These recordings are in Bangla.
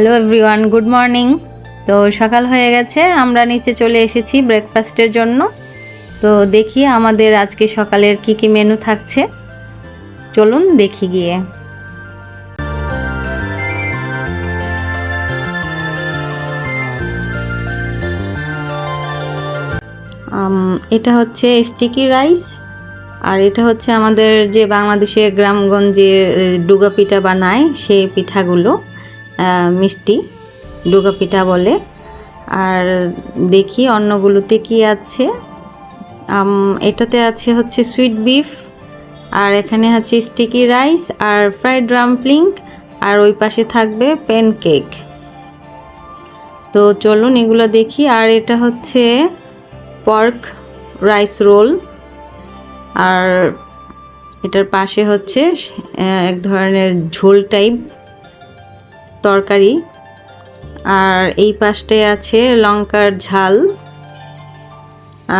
হ্যালো এভরিওয়ান গুড মর্নিং তো সকাল হয়ে গেছে, আমরা নিচে চলে এসেছি ব্রেকফাস্টের জন্য। তো দেখি আমাদের আজকে সকালের কি কি মেনু থাকছে। চলুন দেখি গিয়ে। এটা হচ্ছে স্টিকি রাইস আর এটা হচ্ছে আমাদের যে বাংলাদেশের গ্রামগঞ্জে ডুগা পিঠা বানায় সেই পিঠাগুলো। মিষ্টি ডুগা পিঠা বলে। আর দেখি অন্যগুলোতে কি আছে। এটাতে আছে হচ্ছে সুইট বিফ আর এখানে আছে স্টিকি রাইস আর ফ্রাইড ডাম্পলিং আর ওই পাশে থাকবে প্যানকেক তো চলুন এগুলো দেখি। আর এটা হচ্ছে পর্ক রাইস রোল আর এটার পাশে হচ্ছে এক ধরনের ঝোল টাইপ তরকারি। আর এই পাশটায় আছে লঙ্কার ঝাল।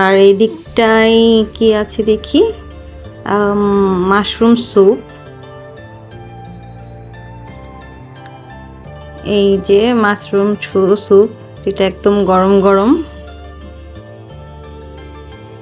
আর এই দিকটায় কি আছে দেখি? Mushroom soup. এই যে মাশরুম স্যুপ, যেটা একদম গরম গরম।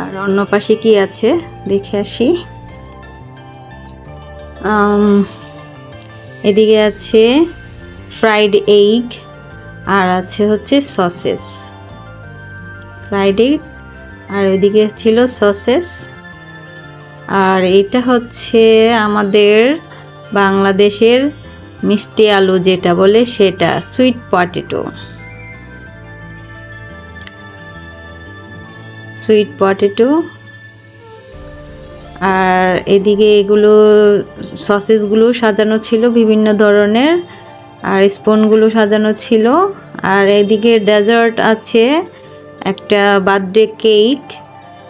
আর অন্য পাশে কি আছে? দেখে আসি। এদিকে আছে ফ্রাইড এগ আর আছে হচ্ছে সসেস। ফ্রাইড এগ আর ওইদিকে ছিল সসেস। আর এটা হচ্ছে আমাদের বাংলাদেশের মিষ্টি আলু যেটা বলে সেটা সুইট পটেটো সুইট পটেটো আর এদিকে এগুলো, সসেসগুলো সাজানো ছিল বিভিন্ন ধরনের। আর স্পুনগুলো সাজানো ছিল। আর এদিকে ডেজার্ট আছে, একটা বার্থডে কেক,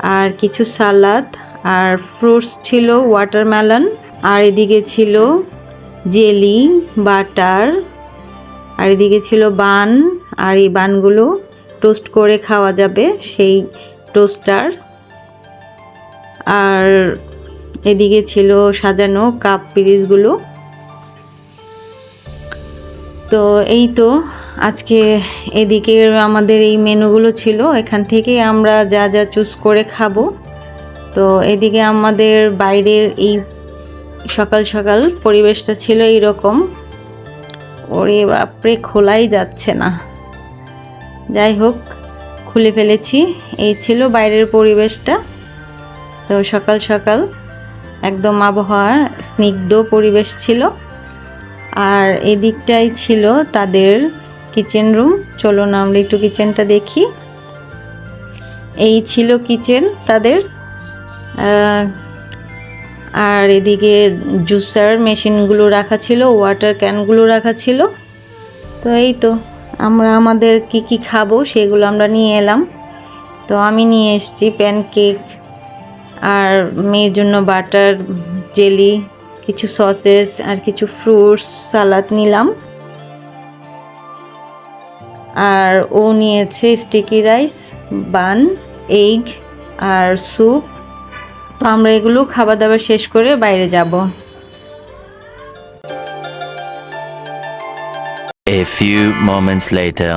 আর কিছু সালাদ, আর ফ্রুটস ছিল ওয়াটারমেলন, আর এদিকে ছিল জেলি, বাটার, আর এদিকে ছিল বান, আর এই বানগুলো টোস্ট করে খাওয়া যাবে সেই টোস্টার। আর এদিকে ছিল সাজানো কাপ পিরিজগুলো তো এই তো আজকে এদিকে আমাদের এই মেনুগুলো ছিল। এখান থেকে আমরা যা যা চুজ করে খাব। তো এদিকে আমাদের বাইরের এই সকাল সকাল পরিবেশটা ছিল এইরকম। ওরে বাপরে, খোলাই যাচ্ছে না। যাই হোক, খুলে ফেলেছি। এই ছিল বাইরের পরিবেশটা। তো সকাল সকাল একদম আবহাওয়া স্নিগ্ধ পরিবেশ ছিল। আর এদিকটাই ছিল তাদের কিচেন রুম চলুন আমরা একটু কিচেনটা দেখি। এই ছিল কিচেন তাদের। আর এদিকে জুসার মেশিনগুলো রাখা ছিল ওয়াটার ক্যানগুলো রাখা ছিল। তো এই তো, আমরা আমাদের কি কি খাব সেগুলো আমরা নিয়ে এলাম। তো আমি নিয়ে এসেছি প্যানকেক আর মেয়ের জন্য বাটার জেলি কিছু সসেস আর কিছু ফ্রুটস সালাদ নিলাম। আর ও নিয়েছে স্টিকি রাইস বান এগ আর স্যুপ তো আমরা এগুলো খাবার দাবার শেষ করে বাইরে যাব। A few moments later.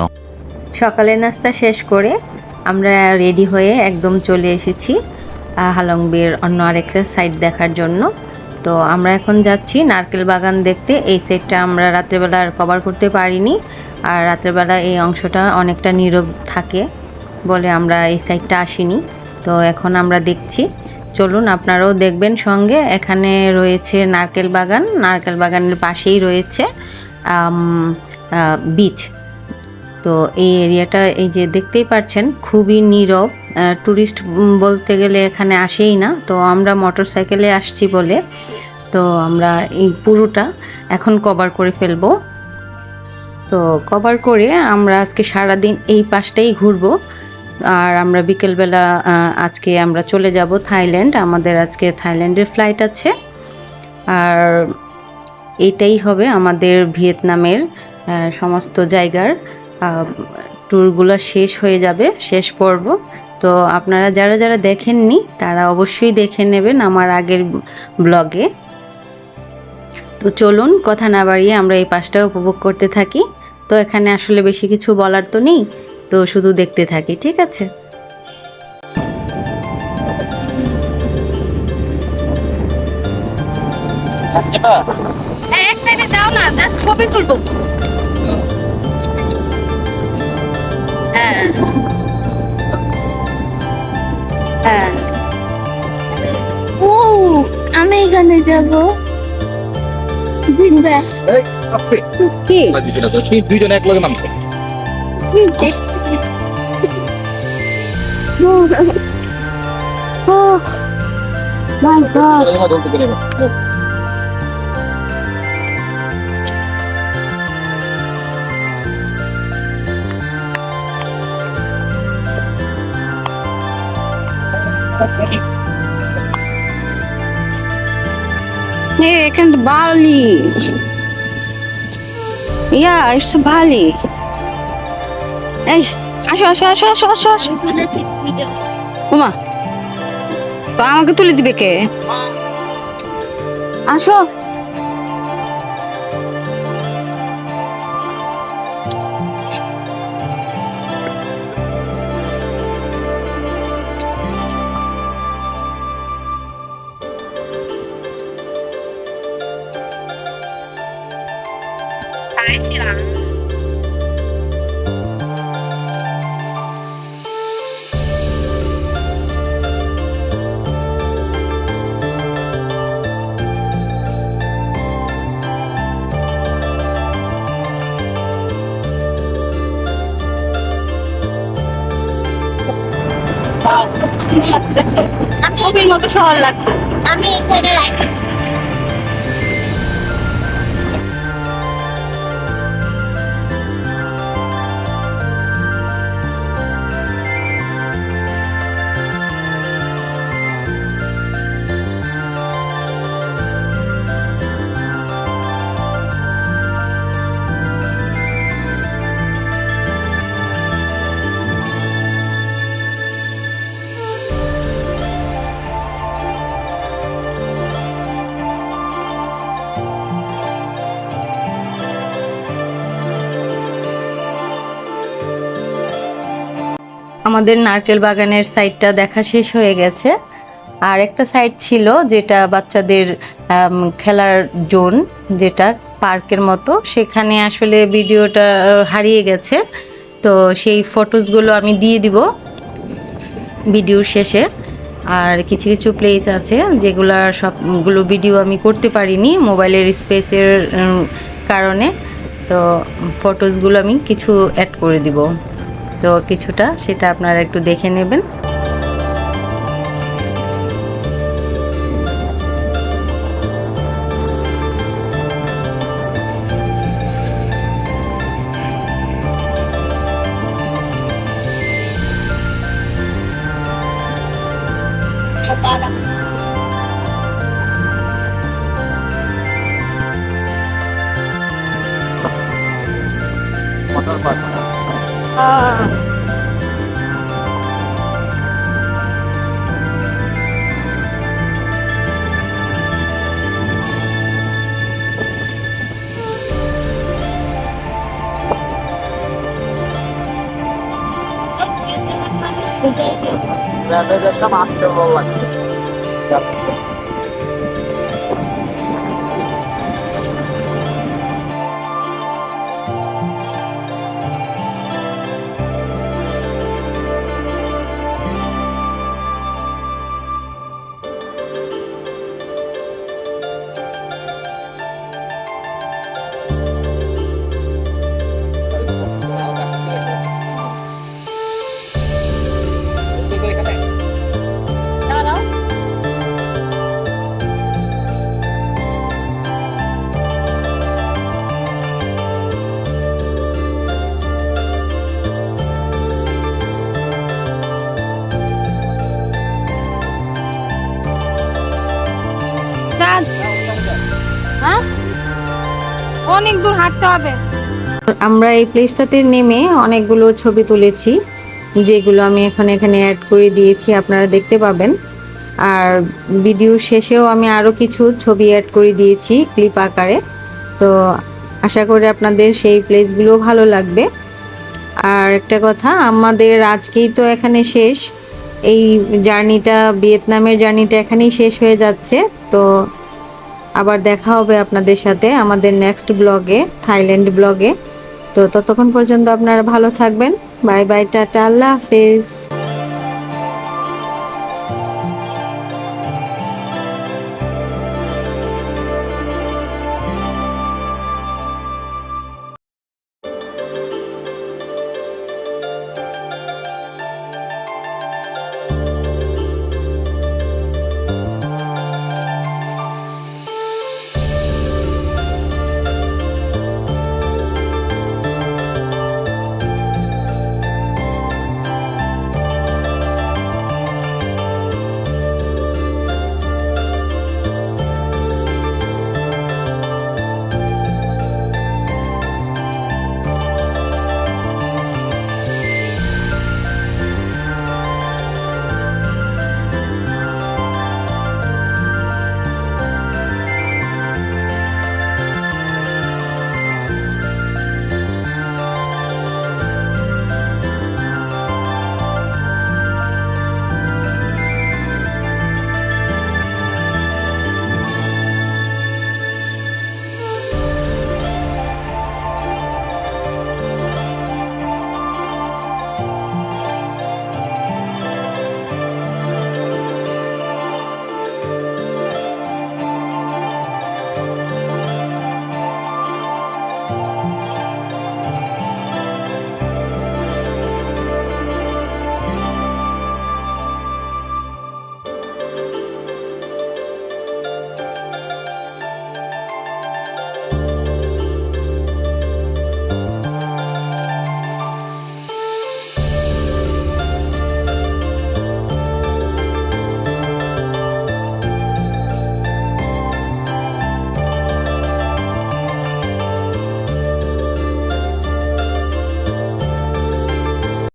সকালের নাস্তা শেষ করে আমরা রেডি হয়ে একদম চলে এসেছি হালংবির অন্য আরেকটা সাইড দেখার জন্য। তো আমরা এখন যাচ্ছি নারকেল বাগান দেখতে। এই সাইডটা আমরা রাত্রেবেলা আর কভার করতে পারিনি। আর রাত্রেবেলা এই অংশটা অনেকটা নীরব থাকে বলে আমরা এই সাইডটা আসিনি। তো এখন আমরা দেখছি। চলুন আপনারাও দেখবেন সঙ্গে। এখানে রয়েছে নারকেল বাগান। নারকেল বাগানের পাশেই রয়েছে বিচ তো এই এরিয়াটা এই যে দেখতেই পাচ্ছেন, খুবই নীরব। ট্যুরিস্ট বলতে গেলে এখানে আসেই না। তো আমরা মোটর সাইকেলে আসছি বলে। তো আমরা এই পুরোটা এখন কভার করে ফেলব। তো কভার করে আমরা আজকে সারাদিন এই পাশটাই ঘুরবো। আর আমরা বিকেলবেলা আজকে আমরা চলে যাব থাইল্যান্ড। আমাদের আজকে থাইল্যান্ডের ফ্লাইট আছে। আর এটাই হবে আমাদের ভিয়েতনামের সমস্ত জায়গার ট্যুরগুলো শেষ হয়ে যাবে। শেষ পর্ব। তো আপনারা যারা যারা দেখেননি, তারা অবশ্যই দেখে নেবেন আমার আগের ব্লগে। তো চলুন, কথা না বাড়িয়ে আমরা এই পাশটা উপভোগ করতে থাকি। তো এখানে আসলে বেশি কিছু বলার তো নেই, তো শুধু দেখতে থাকি, ঠিক আছে? এক হ্যাঁ হ্যাঁ। ও আমি এখানে যাব। দিনবা। কি? দুইজনে এক লগে নামছে। ও মাই গড এখানে তো বালি। ইয়া ইটস বালি। এই আসো আসো আমাকে তুলে দিবে কে? আসো। ছবির মতো শহর লাগছে আমি এখানে রাখি আমাদের নারকেল বাগানের সাইডটা দেখা শেষ হয়ে গেছে। আর একটা সাইড ছিল যেটা বাচ্চাদের খেলার জোন, যেটা পার্কের মতো। সেখানে আসলে ভিডিওটা হারিয়ে গেছে। তো সেই ফটোসগুলো আমি দিয়ে দিব ভিডিওর শেষে। আর কিছু কিছু প্লেস আছে যেগুলো সবগুলো ভিডিও আমি করতে পারিনি মোবাইলের স্পেসের কারণে। তো ফটোসগুলো আমি কিছু অ্যাড করে দিব। তো কিছুটা সেটা আপনারা একটু দেখে নেবেন। মাথার দেখলাম আসতে ভালো লাগছে দাঁড়াও দূর হাঁটতে হবে। আমরা এই প্লেসটাতে নেমে অনেকগুলো ছবি তুলেছি, যেগুলো আমি এখন এখানে অ্যাড করে দিয়েছি, আপনারা দেখতে পাবেন। আর ভিডিও শেষেও আমি আরও কিছু ছবি অ্যাড করে দিয়েছি ক্লিপ আকারে। তো আশা করি আপনাদের সেই প্লেসগুলো ভালো লাগবে। আর একটা কথা, আমাদের আজকেই তো এখানে শেষ। এই জার্নিটা, ভিয়েতনামের জার্নিটা এখানেই শেষ হয়ে যাচ্ছে। তো আবার দেখা হবে আপনাদের সাথে আমাদের নেক্সট ব্লগে থাইল্যান্ড ব্লগে তো ততক্ষণ পর্যন্ত আপনারা ভালো থাকবেন। বাই বাই টাটা, আল্লাহ হাফেজ।